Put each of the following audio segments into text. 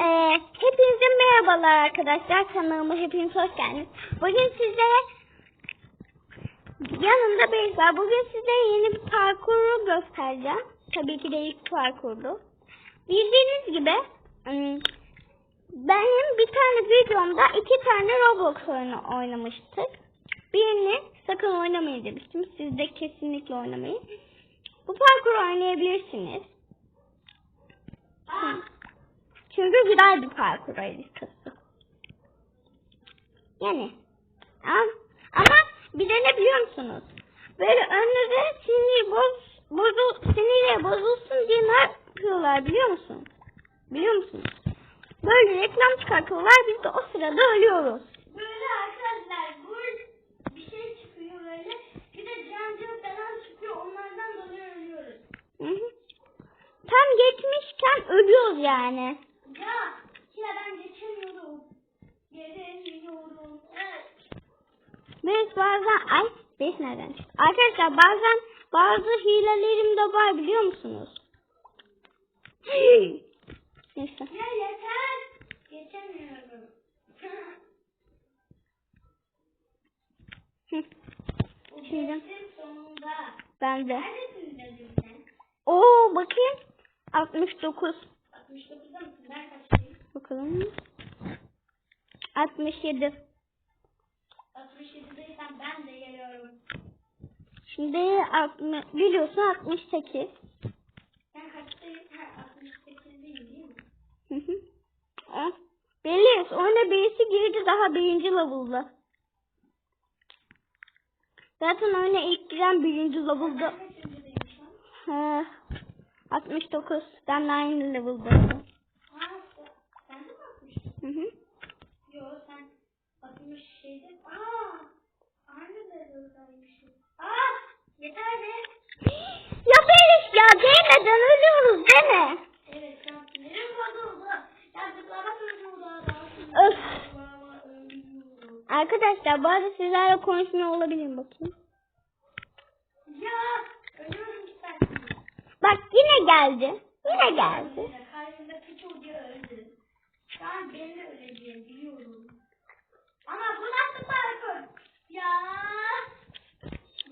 Ee, hepinize merhabalar arkadaşlar. Kanalıma hepiniz hoş geldiniz. Bugün sizlere yanımda Beyz var. Bugün size yeni bir parkuru göstereceğim. Tabii ki de ilk parkurdu. Bildiğiniz gibi benim bir tane videomda iki tane Roblox oyunu oynamıştık. Birini sakın oynamayın demiştim. Siz de kesinlikle oynamayın. Bu parkuru oynayabilirsiniz. Hı. Çünkü güzel bir parkur haritası. Yani. Ama, ama bir de ne biliyor musunuz? Böyle önünüze sinir boz, bozul, sinirle bozulsun diye ne yapıyorlar biliyor musun? Biliyor musunuz? Böyle reklam çıkartıyorlar biz de o sırada ölüyoruz. Böyle arkadaşlar bu bir şey çıkıyor böyle. Bir de falan çıkıyor. Onlardan dolayı ölüyoruz. Hı hı. Tam geçmişken ölüyoruz yani. Ya ben geçemiyorum. Gelemiyorum. Evet. Biz bazen ay nereden çıktı? Arkadaşlar bazen bazı hilelerim de var biliyor musunuz? Neyse. Ya yeter. Geçemiyorum. Şimdi. sonunda. ben de. Neredesin? Oo bakayım. 69. 69'da mısın? Kaçtayım? Bakalım. 67. 67'deysen ben de geliyorum. Şimdi 60, biliyorsun 68. Ben kaçtayım? Ha 68'deyim değil mi? Hı hı. O, Belli. Oyuna birisi girdi daha birinci level'da. Zaten oyuna ilk giren birinci level'da. He, 69. Ben aynı level'dayım. Ha, sen de mi 60'tın? Hı hı. Yo sen 60 şeydin. Aa! Aynı level'daymışız. Aa! Yeter be! Ya Beliş ya değmeden ölüyoruz değil mi? Evet şu an sinirim bozuldu. Yazdıklara bozuldu. Öf. Arkadaşlar bazı sizlerle konuşmuyor olabilirim bakayım. Ya! Ölüyorum sen. Bak yine geldi. Yine geldi. Karşındaki çocuğu öldü. Şu an ben de öleceğim biliyorum. Ama bu nasıl parkur? Ya!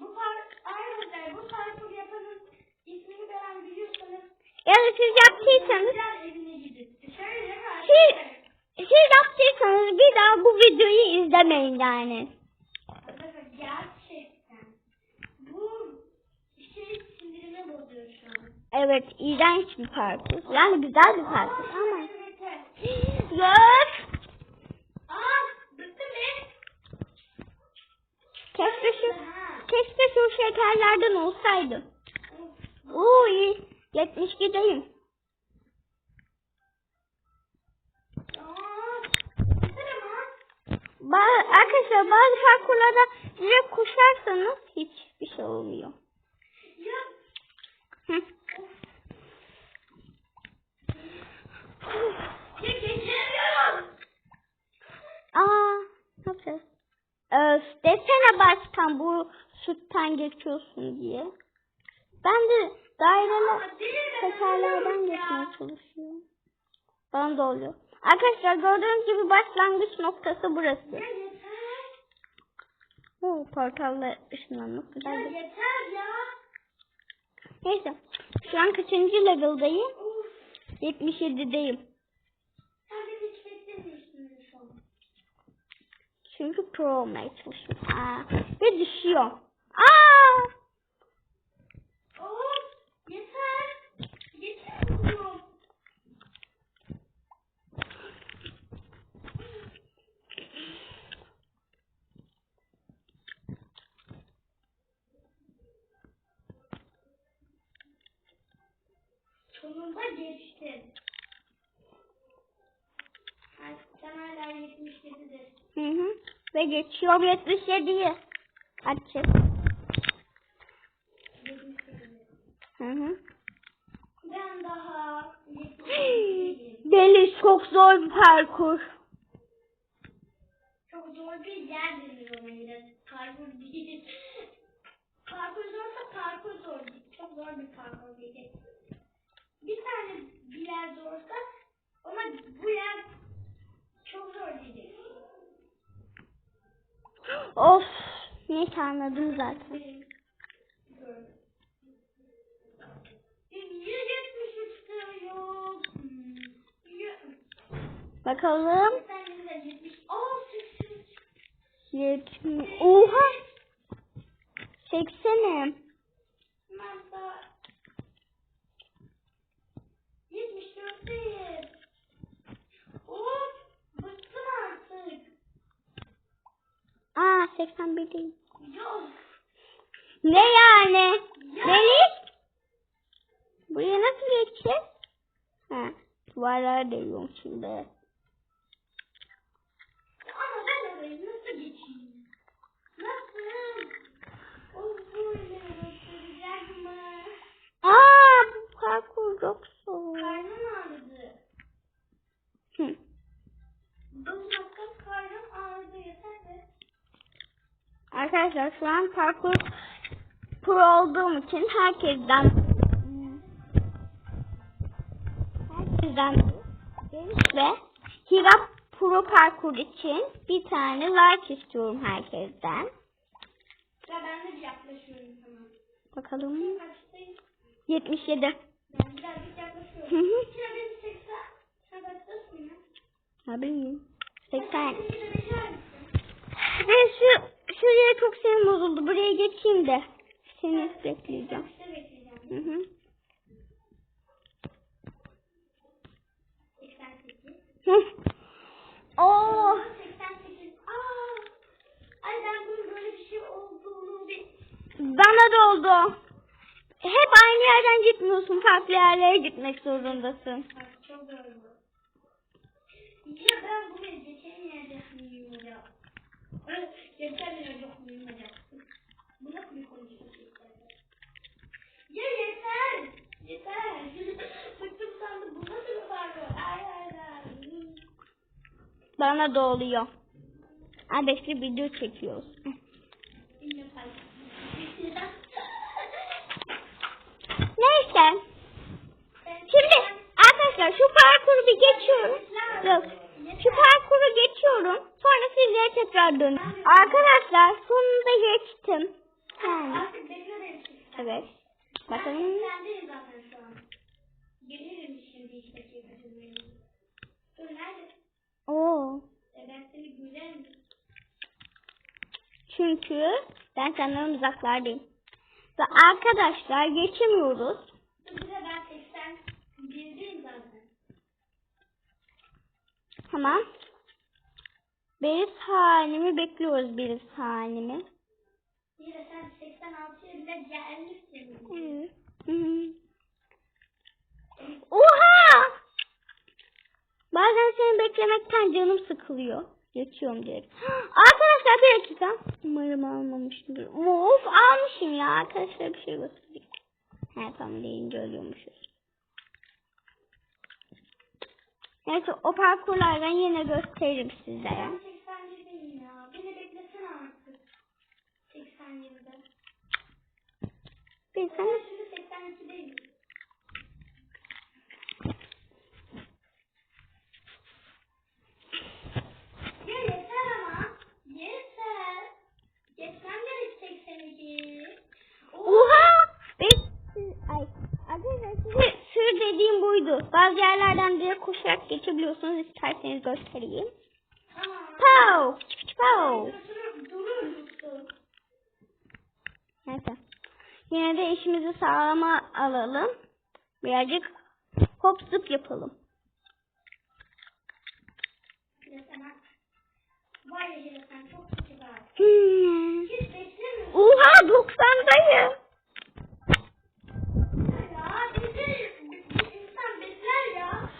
Bu parkur, arkadaşlar bu parkur yapanın ismini ben biliyorsanız Ya da siz yaptıysanız Güzel evine gidin. Şöyle mi siz, arkadaşlar? siz yaptıysanız bir daha bu videoyu izlemeyin yani. Gerçekten bu şey sinirimi bozuyor şu an. Evet iğrenç bir parkur. Yani güzel bir parkur ama. Yok. Keşke şu, keşke şu şekerlerden olsaydı. Oo iyi. 72'deyim. Aa, yeter ama. Ba- arkadaşlar bazı parkurlarda direkt koşarsanız hiçbir şey olmuyor. Hı. Aa, ne yapacağız? Öf, desene başkan bu sütten geçiyorsun diye. Ben de daireli tekerlerden geçmeye çalışıyorum. Bana da oluyor. Arkadaşlar gördüğünüz gibi başlangıç noktası burası. Oo, portalla ışınlanmak güzel. Neyse. Şu an kaçıncı level'dayım? Uf. 77'deyim. Sen de hiç beklemiyorsun şu an. Çünkü pro olmaya çalışıyorum. Aa, ve düşüyor. Aa! Of yeter. Geçemiyorum. Sonunda geçtin. Ha, Sen hala 77'de. Hı hı. Ve geçiyorum 77'yi. Açık. 77'de. Hı hı. Ben daha 77'deyim. Deli çok zor bir parkur. Çok zor bir yer ona yine. Parkur değil. Parkur zorsa parkur zor. Çok zor bir parkur değil bir tane bilardo olsa ama bu yer çok zor dedi. Of neyse anladım zaten. Bakalım. 81 değil. Ne yani? Melis? Buraya nasıl geçeceğiz? Ha, duvarlara değiyorum şimdi. Ama ben orayı nasıl geçeyim? Nasıl? O böyle göstereceğim mi? Aa bu parkur çok zor. Karnım ağrıdı. Hı. Bakmaktan karnım ağrıdı yeter de. Arkadaşlar şu an parkur pro olduğum için herkesten herkesten ve Hira Pro parkur için bir tane like istiyorum herkesten. Ya ben de yaklaşıyorum sana. Bakalım. Kaçtayım? 77. Ben birazcık yaklaşıyorum. Hı hı. Beni 80. Sen kaçtasın ya? Ne bileyim. Sen 80. beni de bekler misin? Ve şu şuraya çok sinir bozuldu. Buraya geçeyim de seni bekleyeceğim. Hı hı. 88. Hı. Oo. 88. Aa! Ay ben bunun böyle bir şey olduğunu bir... Bana da oldu. Hep aynı yerden gitmiyorsun. Farklı yerlere gitmek zorundasın. Bak çok zorlu. Ya ben buraya geçemeyecek miyim hocam? Geçemeyecek miyim hocam? Bu nasıl bir konuşma Ya yeter! Yeter! Bıktım sandım. Bu nasıl bir parkur? Ay ay ay. Bana da oluyor. Abeşli video çekiyoruz. Bilmiyorum paylaşım. Neyse. Şimdi arkadaşlar şu parkuru bir geçiyorum. Yok. Şu parkuru geçiyorum. Sonra sizlere tekrar dön. Arkadaşlar sonunda geçtim. Beklemeyin. Evet. Bakalım. Oo. E. Çünkü ben senden uzaklardayım. Ve arkadaşlar geçemiyoruz. Dur bir de ben 81'deyim zaten. Tamam. Beris halimi bekliyoruz Beris halimi. Yine sen 86'ya bile gelmişsin. Hı. Hı. Oha! Bazen seni beklemekten canım sıkılıyor. Geçiyorum direkt. Arkadaşlar bir dakika. Umarım almamışımdır. Of almışım ya. Arkadaşlar bir şey göstereyim. He tamam deyince ölüyormuşuz. Neyse o parkurlardan yine gösteririm sizlere. 87'de. Bir Ben sen şimdi 82'deyim. Ya yeter ama. Yeter. Geçmem gerek 82. Oha! Ay, arkadaşlar sır dediğim buydu. Bazı yerlerden direkt koşarak geçebiliyorsunuz. İsterseniz göstereyim. Pow! Pow! Durur, durur musun? Neyse. Yine de işimizi sağlama alalım. Birazcık hop zıp yapalım. Hmm. Oha 90'dayım. Ya bizi insan bekler ya.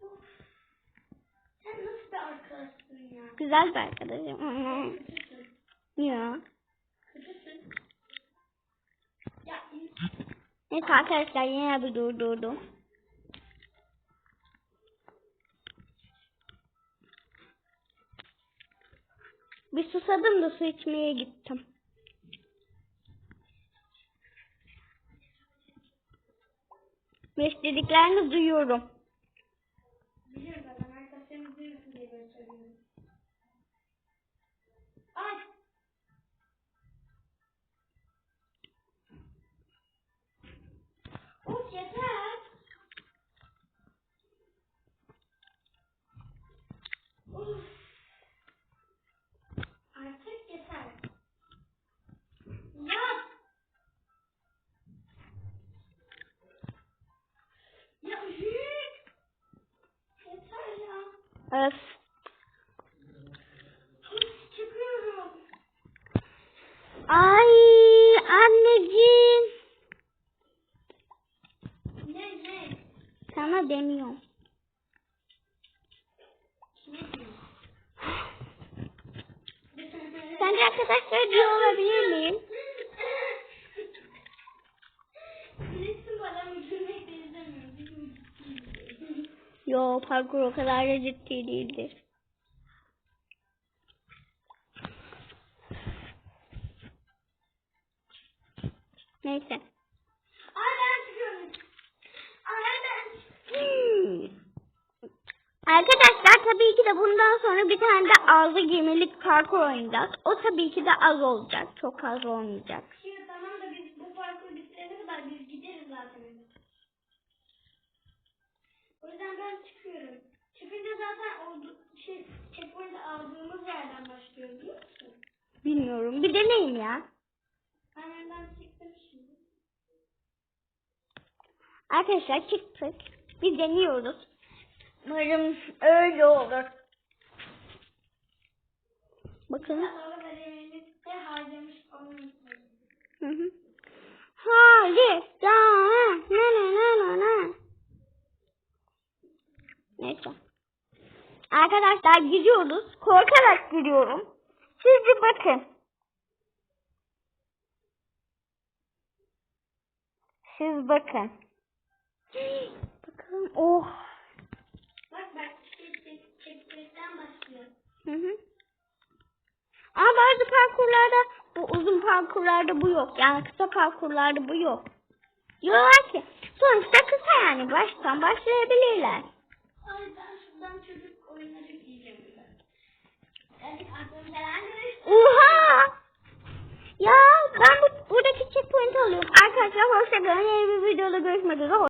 Of. Sen nasıl bir arkadaşsın ya? Güzel bir arkadaşım. Ya. Neyse arkadaşlar yine bir durdurdum. Bir susadım da su içmeye gittim. Dediklerini duyuyorum. biliyorum zaten arkadaşlarım duyuyorsun diye böyle söylüyorum. Ay. Of yeter. Of. Artık yeter. Ya. Ya üf. Yeter ya. Öf. Üf, Çıkıyorum. Ay anneciğim. Ne ne? Sana demiyorum. Sence arkadaşlar diyor olabilir miyim? Yo parkur o kadar da ciddi değildir. Neyse. Ay ben çıkıyorum. Ay ben Hmm. Arkadaşlar tabii ki de bundan sonra bir tane de ağzı gemilik parkur oynayacağız. O tabii ki de az olacak. Çok az olmayacak. Şimdi tamam da biz bu parkuru bitirene kadar biz gideriz zaten. O yüzden ben çıkıyorum. Çıkınca zaten oldu, şey, checkpoint aldığımız yerden başlıyor biliyor musun? Bilmiyorum. Bir deneyim ya. Ben çıktım şimdi. Arkadaşlar çıktık. Bir deniyoruz. Umarım öyle olur. Bakın. Hı hı. Ya. Ne ne ne ne ne. Neyse. Arkadaşlar gidiyoruz. Korkarak gidiyorum. Siz bir bakın. Siz bakın. Bakın. Oh. Bak bak şey, şey, checkpoint'ten başlıyor. Hı hı. Ama bazı parkurlarda bu uzun parkurlarda bu yok. Yani kısa parkurlarda bu yok. Diyorlar ki sonuçta kısa yani baştan başlayabilirler. Ay ben şuradan çocuk oyunları diyeceğim. Oha! Ya ben bu, buradaki checkpoint alıyorum. Arkadaşlar hoşçakalın. Yeni bir videoda görüşmek üzere.